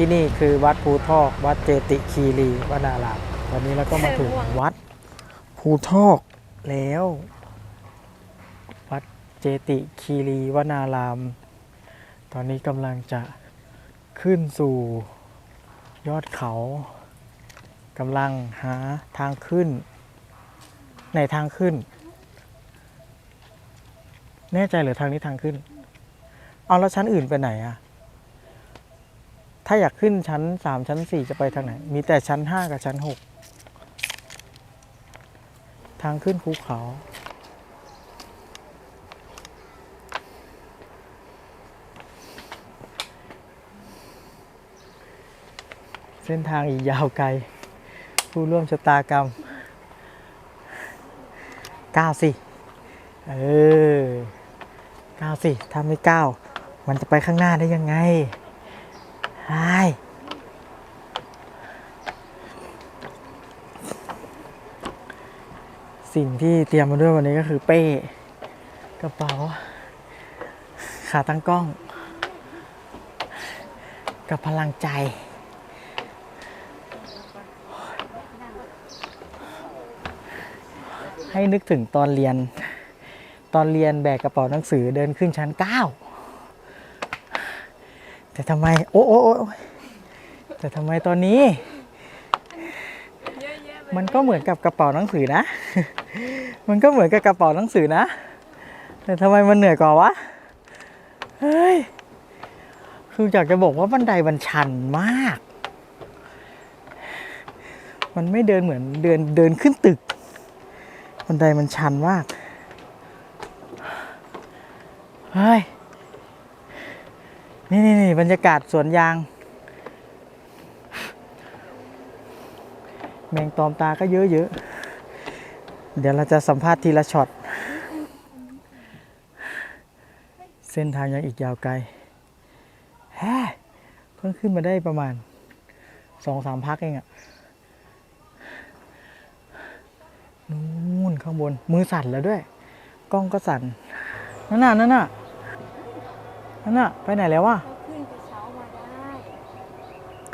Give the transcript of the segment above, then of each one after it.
ที่นี่คือวัดภูทอก วัดเจติคีรีวนารามตอนนี้เราก็มาถึงวัดภูทอกแล้ว วัดเจติคีรีวนาราม ตอนนี้กำลังจะขึ้นสู่ยอดเขากำลังหาทางขึ้น ในทางขึ้น แน่ใจเหรือทางนี้ทางขึ้น เอาแล้วชั้นอื่นไปไหนอะ ถ้าอยากขึ้นชั้นสามชั้นสี่จะไปทางไหน มีแต่ชั้นห้ากับชั้นหกทางขึ้นภูเขา เส้นทางอีกยาวไกล ผู้ร่วมชะตากรรมก้าวสิ เออก้าวสิ ถ้าไม่ก้าวมันจะไปข้างหน้าได้ยังไง ไอ้สิ่งที่เตรียมมาด้วยวันนี้ก็คือเป้ กระเป๋า ขาตั้งกล้อง กับพลังใจ ให้นึกถึงตอนเรียน ตอนเรียนแบกกระเป๋าหนังสือเดินขึ้นชั้นเก้า แต่ทำไมโอ้โอ้โอ้โอ้แต่ทำไมตอนนี้ มันก็เหมือนกับกระเป๋าหนังสือนะ มันก็เหมือนกับกระเป๋าหนังสือนะ แต่ทำไมมันเหนื่อยกว่าวะ เฮ้ย คืออยากจะบอกว่าบันไดมันชันมาก มันไม่เดินเหมือนเดินเดินขึ้นตึก บันไดมันชันมาก เฮ้ย นี่นี่นี่บรรยากาศสวนยาง แมงตอมตาก็เยอะเยอะๆเดี๋ยวเราจะสัมภาษณ์ทีละช็อต เส้นทางยังอีกยาวไกลแฮ่เพิ่งขึ้นมาได้ประมาณสองสามพักเองอะนู่นข้างบนมือสั่นแล้วด้วย กล้องก็สั่น นั่นน่ะนั่นน่ะ นั่นน่ะไปไหนแล้ววะขึ้นกระเช้ามาได้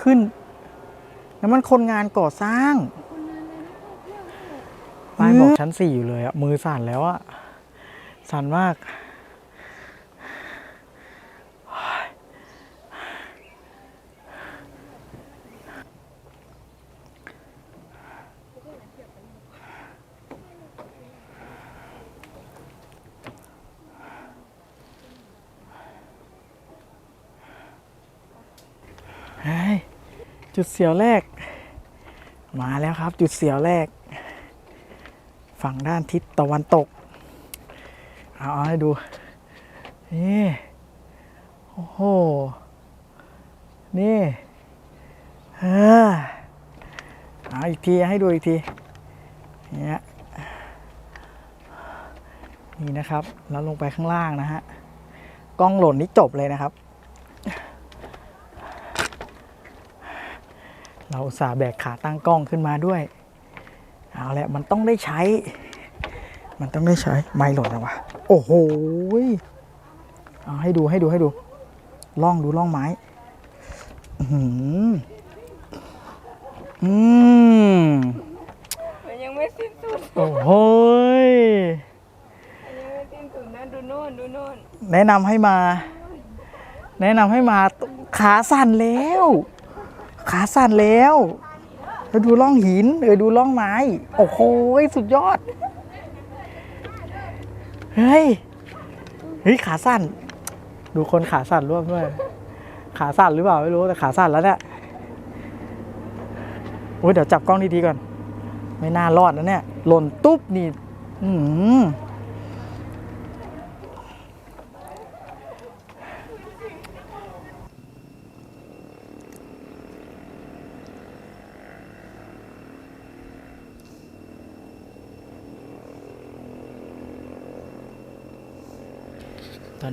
ขึ้นแล้วมันคนงานก่อสร้างคนนั้นเลยนะเพื่อน ป้ายบอกชั้นสี่อยู่เลยอะมือสั่นแล้วอะสั่นมาก จุดเสียวแรก มาแล้วครับ จุดเสียวแรก ฝั่งด้านทิศตะวันตกเอาเอาให้ดู นี่ โอ้โห นี่เออเอาอีกทีให้ดูอีกทีเนี่ยนี่นะครับ แล้วลงไปข้างล่างนะฮะ กล้องหล่นนี่จบเลยนะครับ เราอุตสาห์แบกขาตั้งกล้องขึ้นมาด้วย เอาแหละมันต้องได้ใช้ มันต้องได้ใช้ ไม่หล่นนะวะ โอ้โหยเอาให้ดูให้ดูให้ดู ล่องดูล่องไม้ อือหืออืมมันยังไม่สิ้นสุดโอ้โหยมันยังไม่สิ้นสุดนะดูโน่นดูโน่นแนะนำให้มา แนะนำให้มาขาสั่นแล้ว ขาสั่นแล้วแล้วดูล่องหิน เออดูล่องไม้ โอ้โหสุดยอด เฮ้ย เฮ้ยขาสั่น ดูคนขาสั่นร่วมด้วย ขาสั่นหรือเปล่าไม่รู้แต่ขาสั่นแล้วเนี่ยโอ้ยเดี๋ยวจับกล้องดีๆก่อน ไม่น่ารอดนะเนี่ย หล่นตุ๊บนี่ อือ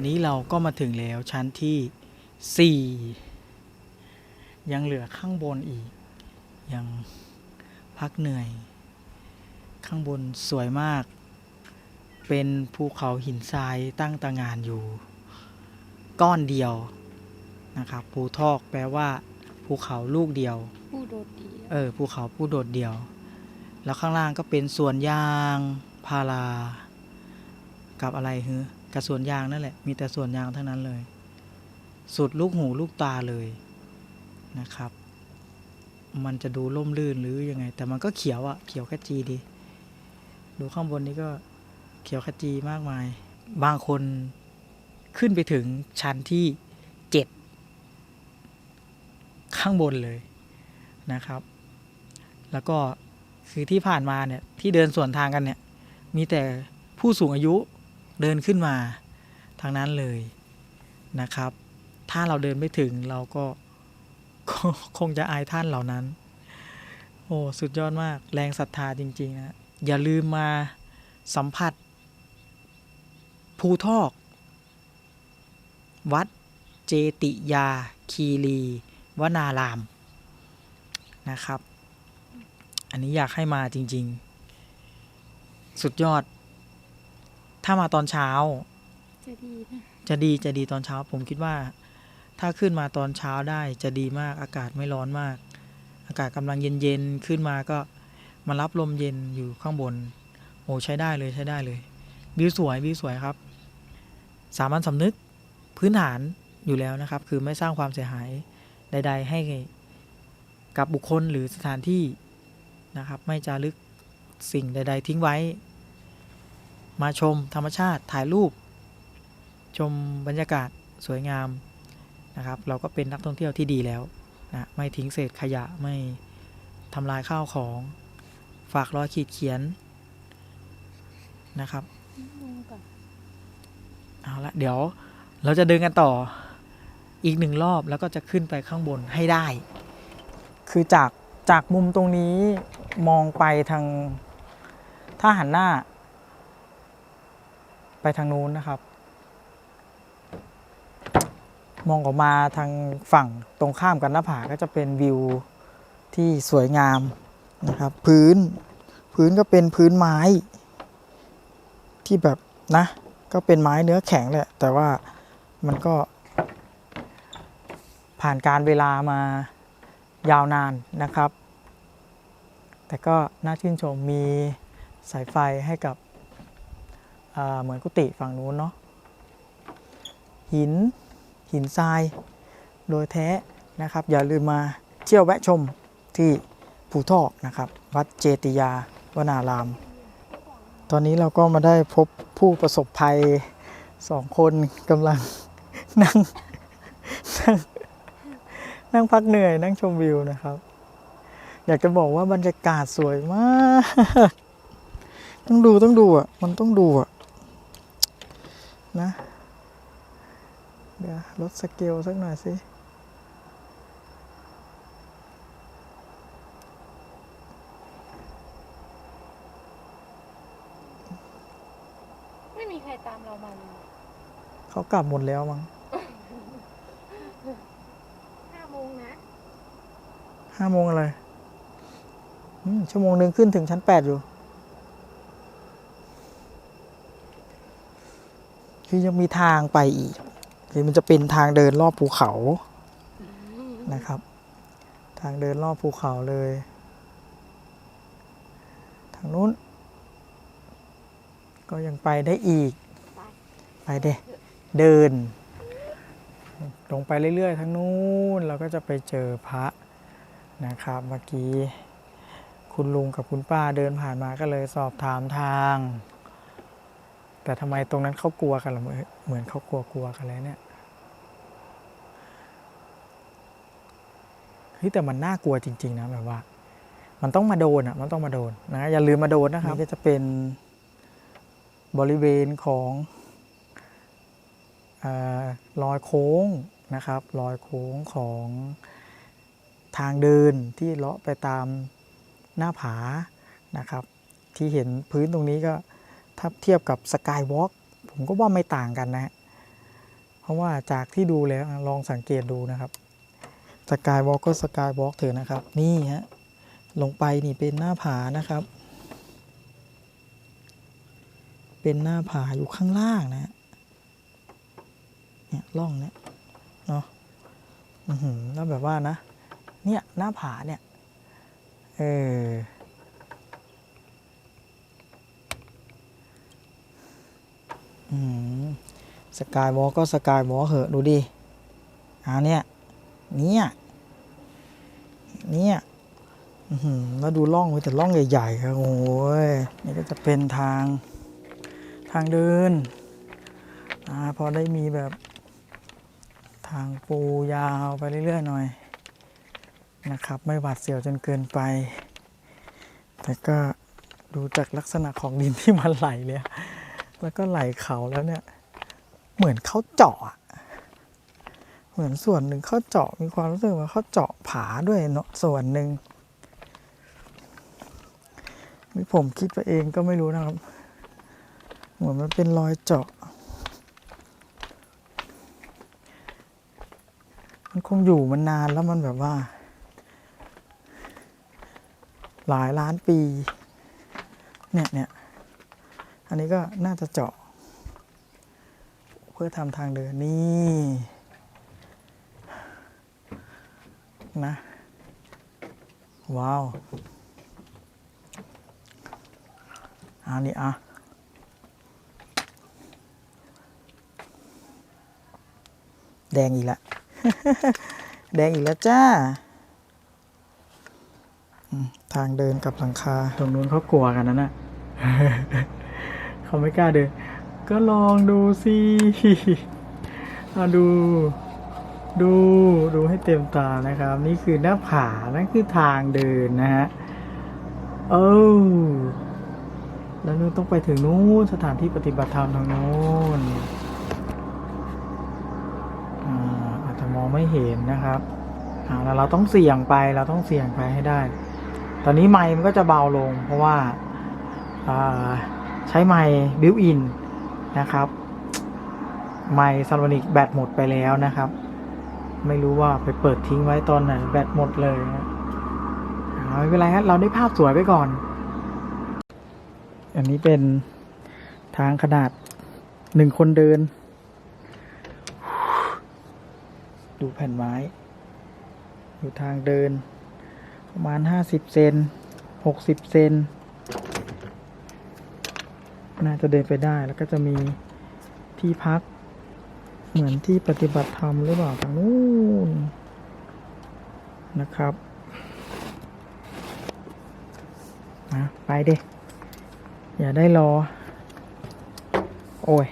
นนี้เราก็มาถึงแล้วชั้นที่ 4 ยังเหลือข้างบนอีก ยังพักเหนื่อย ข้างบนสวยมาก เป็นภูเขาหินทรายตั้งตางานอยู่ ก้อนเดียวนะครับภูทอกแปลว่า ภูภูเขาลูกเดียวผู้โดดเดี่ยวเออภูเขาผู้โดดเดี่ยว แล้วข้างล่างก็เป็นสวนยางพารา กับอะไรฮือ กับสวนยางนั่นแหละ มีแต่สวนยางทั้งนั้นเลย สุดลูกหูลูกตาเลยนะครับ มันจะดูร่มรื่นหรือยังไง แต่มันก็เขียวอะเขียวขจีดี ดูข้างบนนี้ก็เขียวขจีมากมาย บางคนขึ้นไปถึงชั้นที่เจ็ดข้างบนเลยนะครับ แล้วก็คือที่ผ่านมาเนี่ยที่เดินสวนทางกันเนี่ย มีแต่ผู้สูงอายุ เดินขึ้นมาทางนั้นเลยนะครับ ถ้าเราเดินไม่ถึงเราก็คงจะอายท่านเหล่านั้น โอ้ สุดยอดมาก แรงศรัทธาจริง ๆ นะ อย่าลืมมาสัมผัส ภูทอก วัดเจติยา คีรีวนาราม นะครับ อันนี้อยากให้มาจริง ๆ สุดยอด ถ้ามาตอนเช้า จะดีนะจะดีจะดีตอนเช้า ผมคิดว่า ถ้าขึ้นมาตอนเช้าได้จะดีมากอากาศไม่ร้อนมาก อากาศกำลังเย็นๆขึ้นมาก็มารับลมเย็นอยู่ข้างบนโอ้ใช้ได้เลยใช้ได้เลยวิวสวยวิวสวยครับ สามัญสำนึกพื้นฐานอยู่แล้วนะครับ คือไม่สร้างความเสียหายใด ๆ ให้กับบุคคลหรือสถานที่นะครับ ไม่จารึกสิ่งใด ๆ ทิ้งไว้ มาชมธรรมชาติถ่ายรูป ชมบรรยากาศสวยงามนะครับ เราก็เป็นนักท่องเที่ยวที่ดีแล้วนะไม่ทิ้งเศษขยะไม่ทำลายข้าวของ ฝากรอยขีดเขียนนะครับเอาละเดี๋ยวเราจะเดินกันต่ออีกหนึ่งรอบแล้วก็จะขึ้นไปข้างบนให้ได้ คือจากจากมุมตรงนี้มองไปทาง ถ้าหันหน้า ไปทางนู้นนะครับ มองออกมาทางฝั่งตรงข้ามกันหน้าผาก็จะเป็นวิวที่สวยงามนะครับ พื้นพื้นก็เป็นพื้นไม้ ที่แบบนะ ก็เป็นไม้เนื้อแข็งแหละแต่ว่ามันก็ ผ่านการเวลามายาวนานนะครับ แต่ก็น่าชื่นชมมีสายไฟให้กับ เหมือนกุฏิฝั่งนู้นเนาะหินหินทรายโดยแท้นะครับ อย่าลืมมาเที่ยวแวะชมที่ภูทอกนะครับ วัดเจติยาวนาราม ตอนนี้เราก็มาได้พบผู้ประสบภัยสองคนกำลังนั่งนั่งนั่งพักเหนื่อยนั่งชมวิวนะครับ อยากจะบอกว่าบรรยากาศสวยมาก ต้องดูต้องดูอะ มันต้องดูอะ เดี๋ยว ลดสเกลสักหน่อยสิไม่มีใครตามเรามาเลยเขากลับหมดแล้วมั้งห้าโมงนะห้าโมงอะไรอืมชั่วโมงหนึ่งขึ้นถึงชั้นแปดอยู่ คือยังมีทางไปอีก คือมันจะเป็นทางเดินรอบภูเขานะครับ ทางเดินรอบภูเขาเลย ทางนู้น ก็ยังไปได้อีก ไปเดเดิน ลงไปเรื่อยๆทางนู้นเราก็จะไปเจอพระนะครับเมื่อกี้คุณลุงกับคุณป้าเดินผ่านมาก็เลยสอบถามทาง แต่ทำไมตรงนั้นเขากลัวกันล่ะเหมือนเหมือนเขากลัวกลัวกันเลยเนี่ยเฮ้ยแต่มันน่ากลัวจริง ๆ นะแบบว่า มันต้องมาโดนอะ มันต้องมาโดนนะอย่าลืมมาโดนนะครับนี่ก็จะเป็นบริเวณของเออรอยโค้งนะครับรอยโค้งของทางเดินที่เลาะไปตามหน้าผานะครับ ที่เห็นพื้นตรงนี้ก็ ถ้าเทียบกับสกายวอล์กผมก็ว่าไม่ต่างกันนะ เพราะว่าจากที่ดูแล้วลองสังเกตดูนะครับสกายวอล์กก็สกายวอล์กเถอะนะครับ นี่ฮะลงไปนี่เป็นหน้าผานะครับ เป็นหน้าผาอยู่ข้างล่างนะเนี่ยล่องเนี่ยเนาะอือหือแล้วแบบว่านะ เนี่ยหน้าผาเนี่ย เออ อืม สกายวอลก็สกายวอลเหอะดูดิอ่าเนี่ยเนี่ยเนี่ยแล้วดูล่องไว้แต่ล่องใหญ่ๆครับโอ้ยนี่ก็จะเป็นทางทางเดินอ่าพอได้มีแบบทางปูยาวไปเรื่อยๆหน่อยนะครับ ไม่หวาดเสียวจนเกินไป แต่ก็ดูจากลักษณะของดินที่มันไหลเลย แล้วก็ไหลเขาแล้วเนี่ย เหมือนเขาเจาะอะเหมือนส่วนหนึ่งเขาเจาะมีความรู้สึกว่าเขาเจาะผาด้วยเนาะส่วนหนึ่งนี่ผมคิดไปเองก็ไม่รู้นะครับ เหมือนมันเป็นรอยเจาะ มันคงอยู่มันนานแล้วมันแบบว่า หลายล้านปี เนี่ยเนี่ย อันนี้ก็น่าจะเจาะ เพื่อทำทางเดินนี่นะ ว้าวอันนี้อะแดงอีกล้วแดงอีกแล้วจ้า ทางเดินกับหลังคาตรงนู้นเขากลัวกันนะน่ะ เขาไม่กล้าเดิน ก็ลองดูสิเอาดู ดูดูให้เต็มตานะครับ นี่คือหน้าผานั่นคือทางเดินนะฮะโอ้แล้วนู้นต้องไปถึงนู้นสถานที่ปฏิบัติธรรมทางนู้นอ่าอาจจะมองไม่เห็นนะครับอ่าแล้วเราต้องเสี่ยงไปเราต้องเสี่ยงไปให้ได้ ตอนนี้ไมค์มันก็จะเบาลง เพราะว่าอ่า ใช้ไมค์บิวอินนะครับ ไมค์ซาโลนิกแบตหมดไปแล้วนะครับ ไม่รู้ว่าไปเปิดทิ้งไว้ตอนไหนแบตหมดเลยไม่เป็นไรครับเราได้ภาพสวยไปก่อน อันนี้เป็นทางขนาดหนึ่งคนเดิน ดูแผ่นไม้อยู่ทางเดิน ประมาณห้าสิบเซนหกสิบเซน น่าจะเดินไปได้แล้วก็จะมีที่พัก เหมือนที่ปฏิบัติธรรมหรือเปล่าทางนู้นนะครับนะไปเด้อย่าได้รอ โอ้ย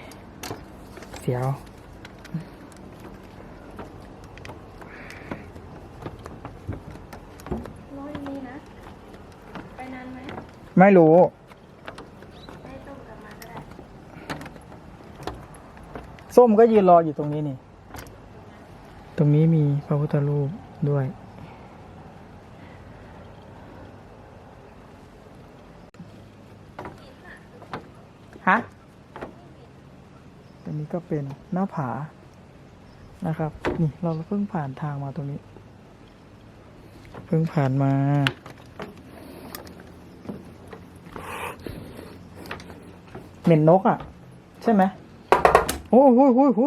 เสียวร้อยนี้นะไปนานไหมไม่รู้ ไม่ต้องกลับมาก็ได้ ส้มก็ยืนรออยู่ตรงนี้นี่ ตรงนี้มีพระพุทธรูปด้วย ฮะ ตรงนี้ก็เป็นหน้าผา นะครับ นี่เราเพิ่งผ่านทางมาตรงนี้ เพิ่งผ่านมาเหม็นนกอะ ใช่ไหม โอ้โหโอ้โหโอ้โห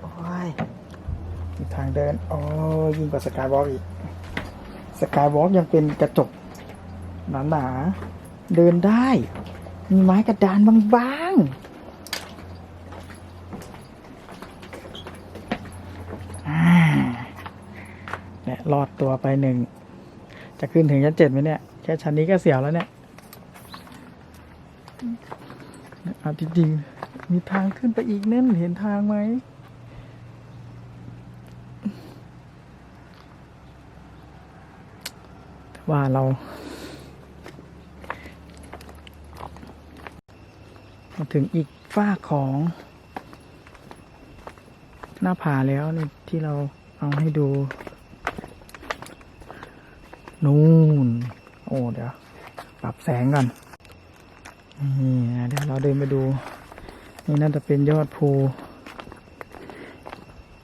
โอ้ยมีทางเดิน โอ้ยยิ่งกว่าสกายวอล์กอีก สกายวอล์กยังเป็นกระจกหนาๆเดินได้ มีไม้กระดานบางๆอ่าเนี่ยรอดตัวไปหนึ่ง จะขึ้นถึงชั้นเจ็ดไหมเนี่ย แค่ชั้นนี้ก็เสียวแล้วเนี่ย เอาจริงๆ มีทางขึ้นไปอีกเน่นเห็นทางไหม ว่าเรามาถึงอีกฝ้าของ หน้าผาแล้วนี่ที่เราเอาให้ดู นู่น โอ้ เดี๋ยว ปรับแสงก่อน นี่เดี๋ยวเราเดินไปดู นี่น่าจะเป็นยอดภู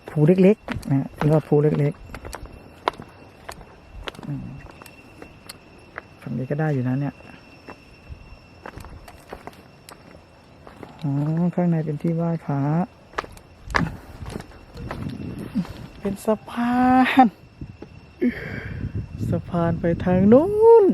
ภูเล็กๆนะยอดภูเล็กๆฝั่งนี้ก็ได้อยู่นะเนี่ยอ๋อข้างในเป็นที่ไหว้พระเป็นสะพาน สะพานไปทางนู้น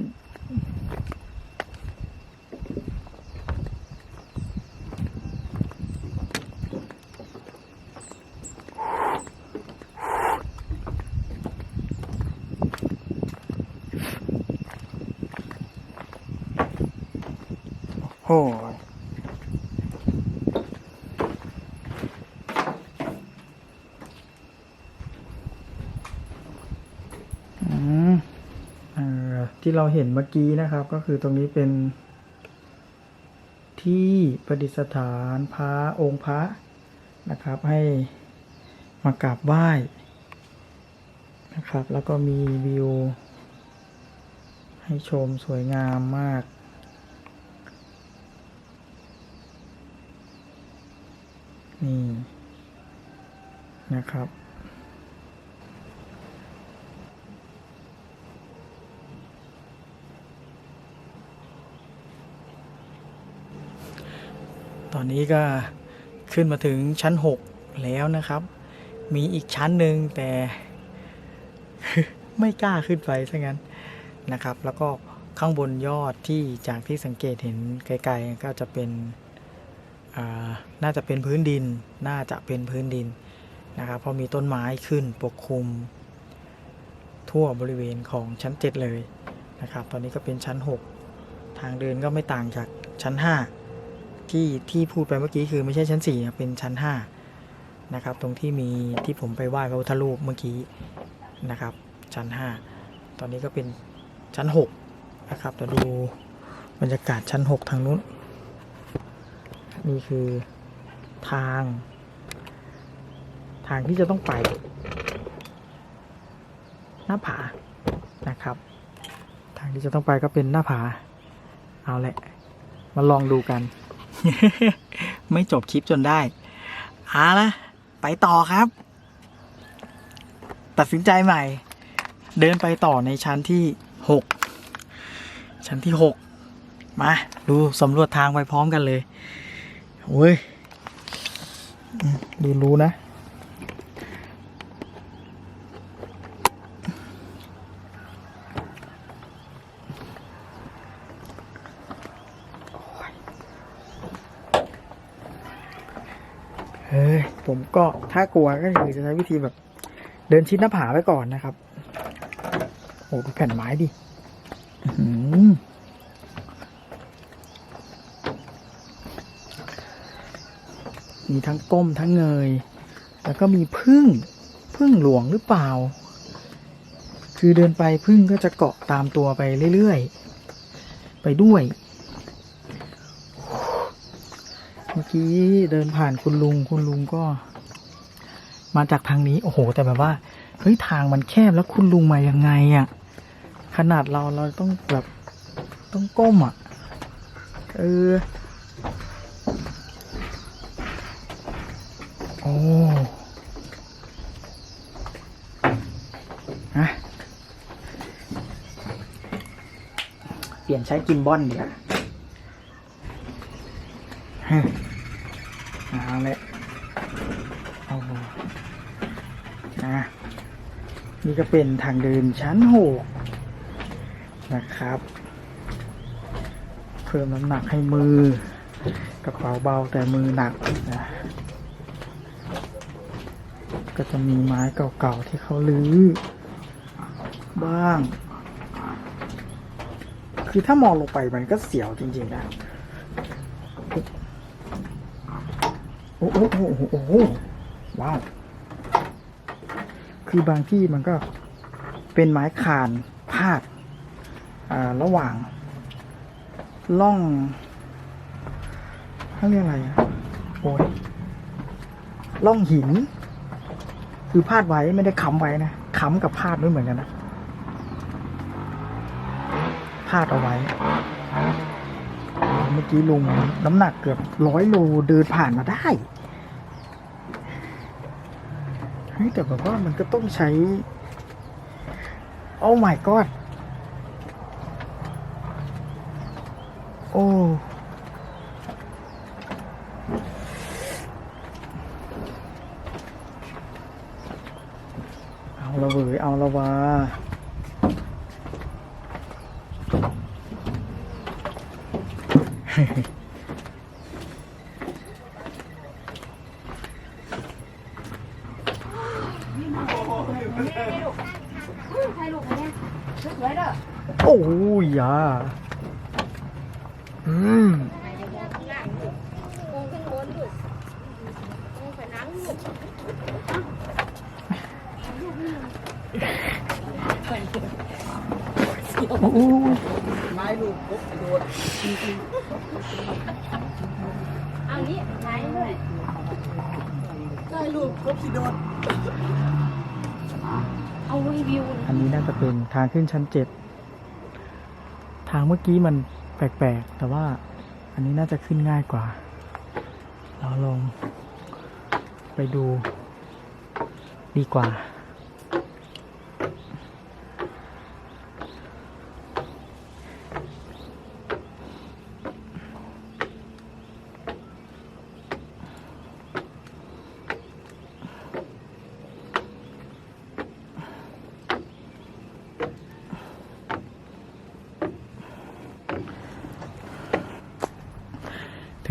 โอ้ยอืมเอ่อ ที่เราเห็นเมื่อกี้นะครับ ก็คือตรงนี้เป็นที่ประดิษฐานพระองค์พระนะครับ ให้มากราบไหว้นะครับ แล้วก็มีวิว ให้ชมสวยงามมาก นี่นะครับ ตอนนี้ก็ขึ้นมาถึงชั้น 6 แล้วนะครับ มีอีกชั้นหนึ่งแต่ไม่กล้าขึ้นไปซะงั้นนะครับ แล้วก็ข้างบนยอดที่จากที่สังเกตเห็นไกลๆก็จะเป็นน่าจะเป็นพื้นดิน น่าจะเป็นพื้นดินนะครับ เพราะมีต้นไม้ขึ้นปกคลุม ทั่วบริเวณของชั้น 7 เลยนะครับ ตอนนี้ก็เป็นชั้น 6 ทางเดินก็ไม่ต่างจากชั้น 5 ที่ที่พูดไปเมื่อกี้คือไม่ใช่ชั้น4ครับเป็นชั้น 5 นะครับ ตรงที่มีที่ผมไปไหว้พระพุทธรูปเมื่อกี้นะครับ ชั้น 5 ตอนนี้ก็เป็นชั้น 6 นะครับแต่ดูบรรยากาศชั้น 6 ทางนู้น นี่คือทาง ทางที่จะต้องไป หน้าผานะครับ ทางที่จะต้องไปก็เป็นหน้าผา เอาแหละ มาลองดูกัน ไม่จบคลิปจนได้เอาละไปต่อครับ ตัดสินใจใหม่ เดินไปต่อในชั้นที่หกชั้นที่หกมาดูสำรวจทางไปพร้อมกันเลยโอ้ยดูรู้นะ เฮ้ย ผม ก็ถ้ากลัวก็คือจะใช้วิธีแบบ เดินชิดหน้าผาไปก่อนนะครับโอ้ดูแผ่นไม้ดิมีทั้งก้มทั้งเงย แล้วก็มีพึ่งพึ่งหลวงหรือเปล่า คือเดินไปพึ่งก็จะเกาะตามตัวไปเรื่อยๆ ไปด้วย เมื่อกี้เดินผ่านคุณลุงคุณลุงก็ มาจากทางนี้ โอ้โห แต่แบบว่าเฮ้ยทางมันแคบแล้วคุณลุงมายังไงอะ่ะ ขนาดเราเราต้องแบบต้องก้มอะ่ะ เออ โอ้อะเปลี่ยนใช้กิมบอนดีกว่าฮะเอาละเอานะ นี่ก็เป็นทางเดินชั้นหกนะครับ เพิ่มน้ำหนักให้มือกระเป๋าเบาแต่มือหนักนะก็จะมีไม้เก่าๆที่เขาลื้อบ้าง คือถ้ามองลงไปมันก็เสียวจริงๆนะโอ้โหโอ้โหโอ้โหว้าว คือบางที่มันก็เป็นไม้คานพาดระหว่างล่องเขาเรียกอะไรโอ้ยล่องหิน คือพาดไว้ไม่ได้ค้ำไว้นะค้ำกับพาดไม่เหมือนกันนะพาดเอาไว้ เมื่อกี้ลุงน้ำหนักเกือบร้อยโลเดินผ่านมาได้ ฮ้ยแต่แบบว่ามันก็ต้องใช้ โอ้ my god โอ้เอาละเว้ยเอาละว่าเฮ้ อ้ยยาอืมมองขึ้นบนลูกมองไปนังลูกโอ้ยไม้ลูกพกโดดเอางี้ไหนด้วยไม้ลูกพกสิโดดเอารีวิว อันนี้น่าจะเป็นทางขึ้นชั้นเจ็ด ทางเมื่อกี้มันแปลกๆ แต่ว่าอันนี้น่าจะขึ้นง่ายกว่า เราลองไปดูดีกว่า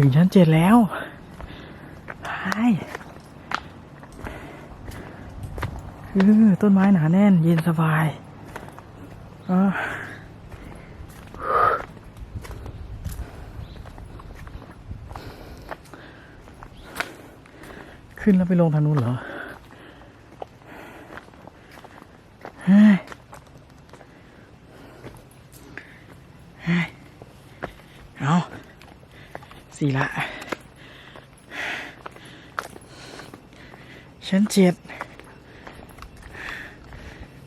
งชั้นเจ็ดแล้วไปคือต้นไม้หนาแน่นเย็นสบายอขึ้นแล้วไปลงทางนู้นเหรอเฮ้ยเฮ้ยเอา สี่ละ ชั้นเจ็ด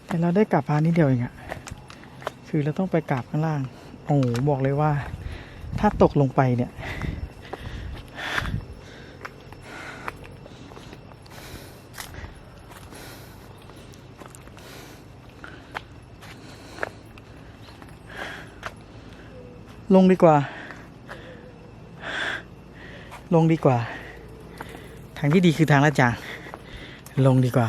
แต่เราได้กลับพานิดเดียวเองอะคือเราต้องไปกลับข้างล่าง โอ้โหบอกเลยว่า ถ้าตกลงไปเนี่ย ลงดีกว่า ลงดีกว่า ทางที่ดีคือทางลาดจาง ลงดีกว่า